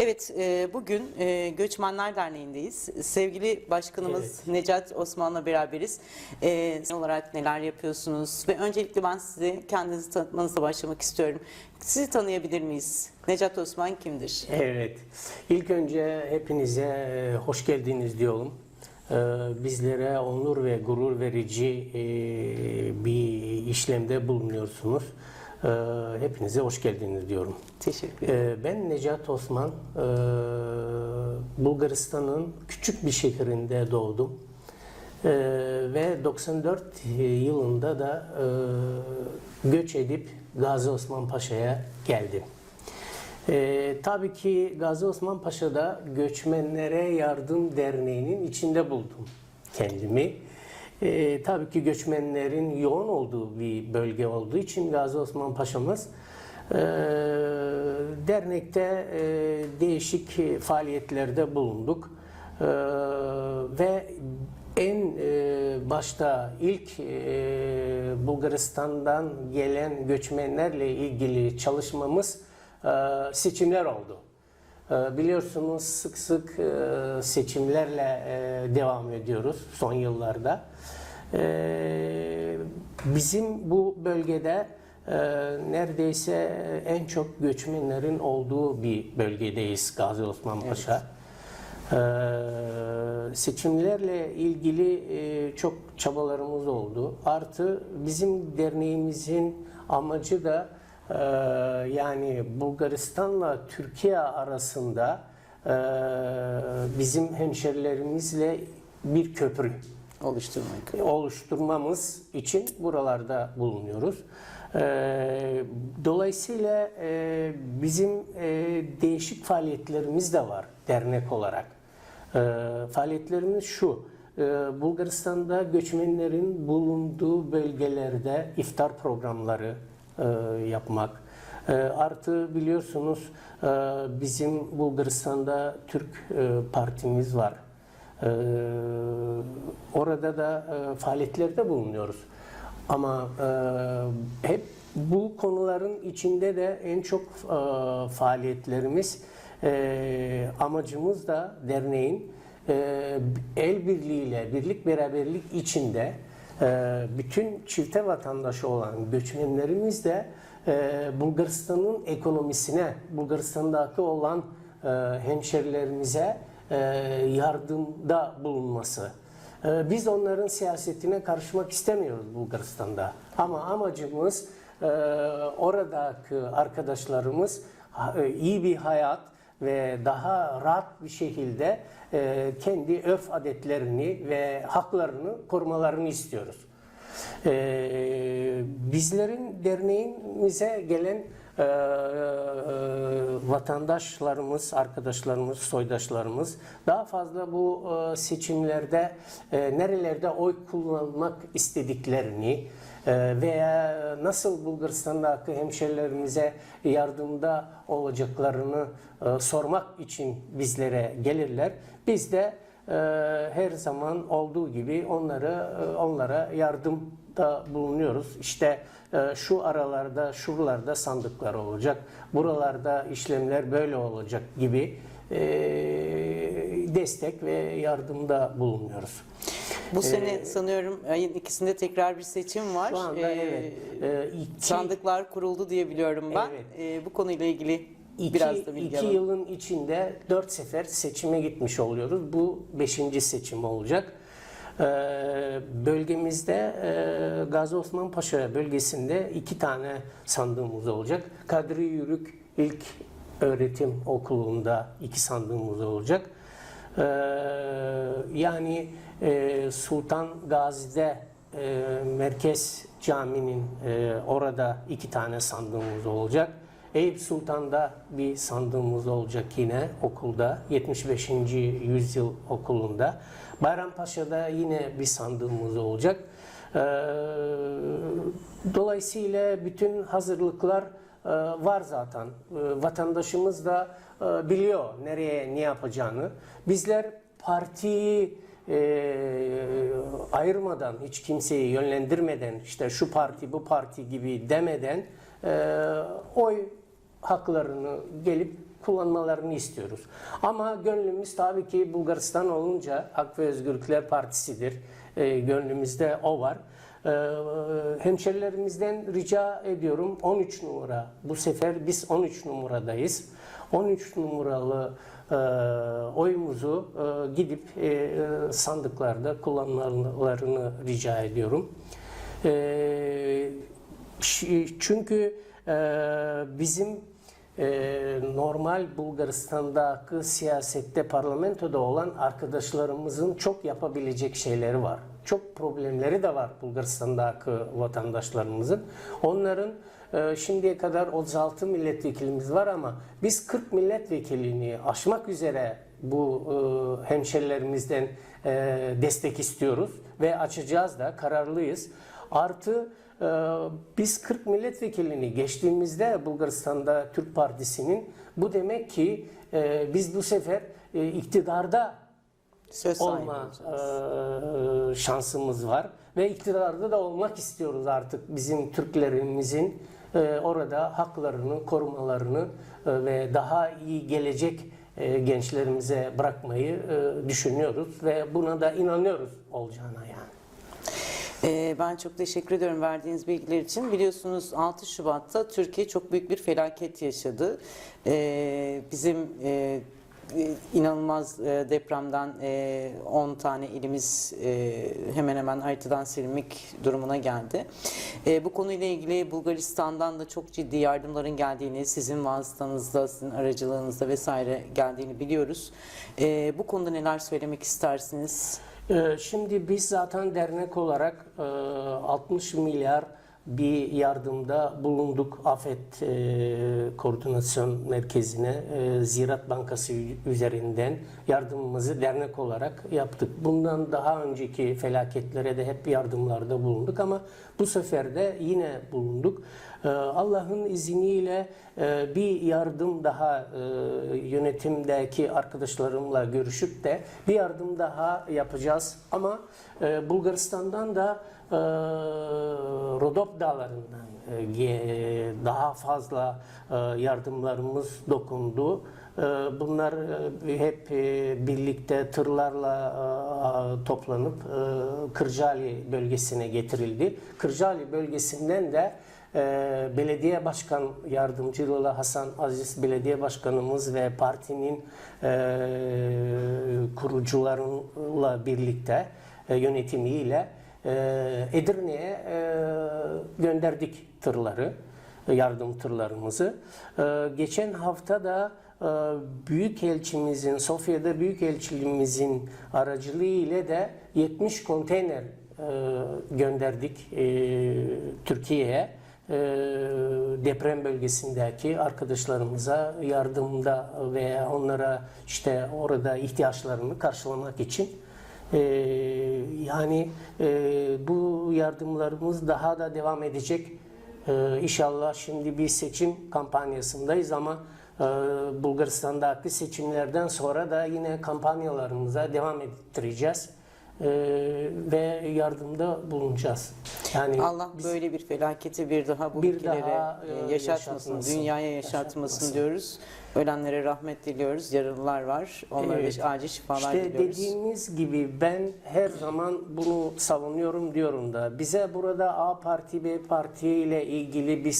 Evet, e, bugün e, Göçmenler Derneği'ndeyiz. Sevgili başkanımız Evet. Necat Osman'la beraberiz. E, sen olarak neler yapıyorsunuz? Ve öncelikle ben size kendinizi tanıtmanızla başlamak istiyorum. Sizi tanıyabilir miyiz? Necat Osman kimdir? Evet. İlk önce hepinize hoş geldiniz diyorum. E, Bizlere onur ve gurur verici e, bir işlemde bulunuyorsunuz. E, Hepinize hoş geldiniz diyorum. Teşekkür ederim. E, Ben Necat Osman. E, Bulgaristan'ın küçük bir şehrinde doğdum. E, Ve 94 yılında da e, göç edip Gazi Osman Paşa'ya geldim. Ee, tabii ki Gazi Osman Paşa'da Göçmenlere Yardım Derneği'nin içinde buldum kendimi. Ee, tabii ki göçmenlerin yoğun olduğu bir bölge olduğu için Gazi Osman Paşa'mız e, dernekte e, değişik faaliyetlerde bulunduk. Ee, ve en e, başta ilk e, Bulgaristan'dan gelen göçmenlerle ilgili çalışmamız e, seçimler oldu. E, biliyorsunuz sık sık e, seçimlerle e, devam ediyoruz son yıllarda. E, bizim bu bölgede e, neredeyse en çok göçmenlerin olduğu bir bölgedeyiz Gazi Osman Paşa. Ee, seçimlerle ilgili e, çok çabalarımız oldu. Artı bizim derneğimizin amacı da e, yani Bulgaristan'la Türkiye arasında e, bizim hemşerilerimizle bir köprü Oluşturmak. oluşturmamız için buralarda bulunuyoruz. Ee, Dolayısıyla e, bizim e, değişik faaliyetlerimiz de var dernek olarak. Ee, Faaliyetlerimiz şu, Bulgaristan'da göçmenlerin bulunduğu bölgelerde iftar programları yapmak. E, Artı biliyorsunuz e, bizim Bulgaristan'da Türk e, partimiz var. Orada da e, faaliyetlerde bulunuyoruz. Ama e, hep bu konuların içinde de en çok e, faaliyetlerimiz e, amacımız da derneğin e, el birliğiyle, birlik beraberlik içinde e, bütün çifte vatandaşı olan göçmenlerimiz de e, Bulgaristan'ın ekonomisine, Bulgaristan'daki olan e, hemşerilerimize e, yardımda bulunması. Biz onların siyasetine karışmak istemiyoruz Bulgaristan'da. Ama amacımız oradaki arkadaşlarımız iyi bir hayat ve daha rahat bir şekilde e, kendi örf adetlerini ve haklarını korumalarını istiyoruz. Ee, bizlerin derneğimize gelen e, e, vatandaşlarımız, arkadaşlarımız, soydaşlarımız daha fazla bu e, seçimlerde e, nerelerde oy kullanmak istediklerini e, veya nasıl Bulgaristan'daki hemşerilerimize yardımda olacaklarını e, sormak için bizlere gelirler. Biz de e, her zaman olduğu gibi onlara e, onlara yardımda bulunuyoruz. İşte şu aralarda, şuralarda sandıklar olacak, buralarda işlemler böyle olacak gibi destek ve yardımda bulunuyoruz. Bu sene sanıyorum ayın ikisinde tekrar bir seçim var. Şu anda Ee, evet. e, iki- Sandıklar kuruldu diye biliyorum ben. Evet. Ee, bu konuyla ilgili İki, biraz da bilgi iki alalım. yılın içinde dört sefer seçime gitmiş oluyoruz. Bu beşinci seçim olacak. Ee, bölgemizde e, Gazi Osman Paşa bölgesinde iki tane sandığımız olacak. Kadri Yürük İlk Öğretim Okulu'nda iki sandığımız olacak. Ee, yani e, Sultan Gazi'de e, Merkez Camii'nin e, orada iki tane sandığımız olacak. Eyüp Sultan'da bir sandığımız olacak yine okulda 75. yüzyıl okulunda. Bayrampaşa'da yine bir sandığımız olacak. Ee, Dolayısıyla bütün hazırlıklar var zaten. E, Vatandaşımız da e, biliyor nereye ne yapacağını. Bizler partiyi e, ayırmadan, hiç kimseyi yönlendirmeden, işte şu parti bu parti gibi demeden e, oy haklarını gelip kullanmalarını istiyoruz. Ama gönlümüz tabii ki Bulgaristan olunca Hak ve Özgürlükler Partisi'dir. E, gönlümüzde o var. E, hemşerilerimizden rica ediyorum 13 numara. Bu sefer biz 13 numaradayız. 13 numaralı e, oyumuzu e, gidip e, e, sandıklarda kullanmalarını rica ediyorum. E, çünkü e, bizim e, normal Bulgaristan'daki siyasette parlamentoda olan arkadaşlarımızın çok yapabilecek şeyleri var. Çok problemleri de var Bulgaristan'daki vatandaşlarımızın. Onların e, şimdiye kadar 36 milletvekilimiz var ama biz 40 milletvekilini aşmak üzere bu e, hemşerilerimizden e, destek istiyoruz ve açacağız da kararlıyız. Artı e, biz 40 milletvekilini geçtiğimizde Bulgaristan'da Türk Partisi'nin bu demek ki biz bu sefer iktidarda Söz olma e, şansımız var ve iktidarda da olmak istiyoruz artık bizim Türklerimizin e, orada haklarını korumalarını e, ve daha iyi gelecek e, gençlerimize bırakmayı e, düşünüyoruz ve buna da inanıyoruz olacağına yani. Ee, ben çok teşekkür ediyorum verdiğiniz bilgiler için. Biliyorsunuz 6 Şubat'ta Türkiye çok büyük bir felaket yaşadı. Ee, bizim e, e, inanılmaz e, depremden e, 10 tane ilimiz e, hemen hemen haritadan silinmek durumuna geldi. E, bu konuyla ilgili Bulgaristan'dan da çok ciddi yardımların geldiğini, sizin vasıtanızda, sizin aracılığınızda vesaire geldiğini biliyoruz. E, bu konuda neler söylemek istersiniz? Ee, Şimdi biz zaten dernek olarak e, 60 milyar bir yardımda bulunduk Afet e, Koordinasyon Merkezi'ne e, Ziraat Bankası üzerinden yardımımızı dernek olarak yaptık. Bundan daha önceki felaketlere de hep yardımlarda bulunduk ama bu sefer de yine bulunduk. E, Allah'ın izniyle e, bir yardım daha e, yönetimdeki arkadaşlarımla görüşüp de bir yardım daha yapacağız. Ama e, Bulgaristan'dan da e, Rodop Dağları'ndan e, ge- daha fazla e, yardımlarımız dokundu. E, Bunlar e, hep e, birlikte tırlarla e, toplanıp e, Kırcaali bölgesine getirildi. Kırcaali bölgesinden de e, belediye başkan yardımcılığıyla Hasan Aziz belediye başkanımız ve partinin e, kurucularıyla birlikte e, yönetimiyle e, Edirne'ye gönderdik tırları, yardım tırlarımızı. E, geçen hafta da e, Büyükelçimizin, Sofya'da Büyükelçiliğimizin aracılığı ile de 70 konteyner e, gönderdik e, Türkiye'ye. Deprem bölgesindeki arkadaşlarımıza yardımda veya onlara işte orada ihtiyaçlarını karşılamak için ee, yani e, bu yardımlarımız daha da devam edecek. Ee, inşallah şimdi bir seçim kampanyasındayız ama e, Bulgaristan'daki seçimlerden sonra da yine kampanyalarımıza devam ettireceğiz. Ee, ve yardımda bulunacağız. Yani Allah biz- böyle bir felaketi bir daha bu bir ülkelere daha, e, e, yaşatmasın, yaşatmasın. dünyaya yaşatmasın, Yaşatmasın. diyoruz. Ölenlere rahmet diliyoruz. Yaralılar var. Onlara Evet. acil şifalar İşte diliyoruz. dediğimiz gibi ben her zaman bunu savunuyorum diyorum da bize burada A parti B parti ile ilgili bir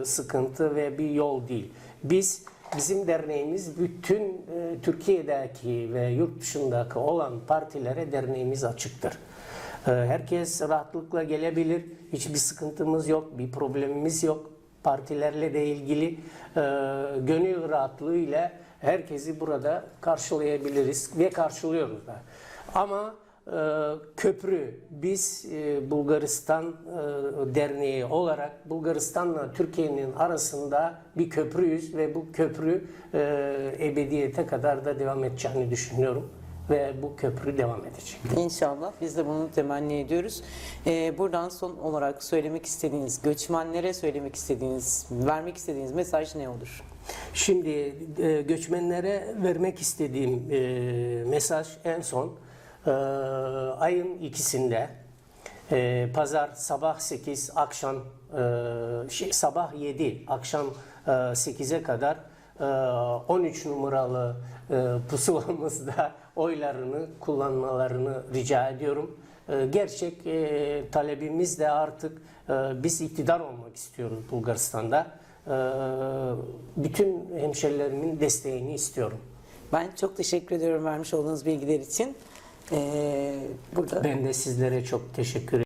e, sıkıntı ve bir yol değil. Biz bizim derneğimiz bütün e, Türkiye'deki ve yurt dışındaki olan partilere derneğimiz açıktır. E, Herkes rahatlıkla gelebilir. Hiçbir sıkıntımız yok, bir problemimiz yok partilerle de ilgili e, gönül rahatlığıyla herkesi burada karşılayabiliriz ve karşılıyoruz da. Ama köprü biz e, Bulgaristan e, Derneği olarak Bulgaristan'la Türkiye'nin arasında bir köprüyüz ve bu köprü e, ebediyete kadar da devam edeceğini düşünüyorum ve bu köprü devam edecek. İnşallah biz de bunu temenni ediyoruz. Ee, buradan son olarak söylemek istediğiniz, göçmenlere söylemek istediğiniz, vermek istediğiniz mesaj ne olur? Şimdi e, göçmenlere vermek istediğim e, mesaj en son e, ayın ikisinde e, pazar sabah 8 akşam e, şey, sabah 7 akşam e, 8'e kadar e, 13 numaralı e, pusulamızda oylarını kullanmalarını rica ediyorum. E, Gerçek e, talebimiz de artık e, biz iktidar olmak istiyoruz Bulgaristan'da. E, Bütün hemşerilerimin desteğini istiyorum. Ben çok teşekkür ediyorum vermiş olduğunuz bilgiler için. Ee, burada. Ben de sizlere çok teşekkür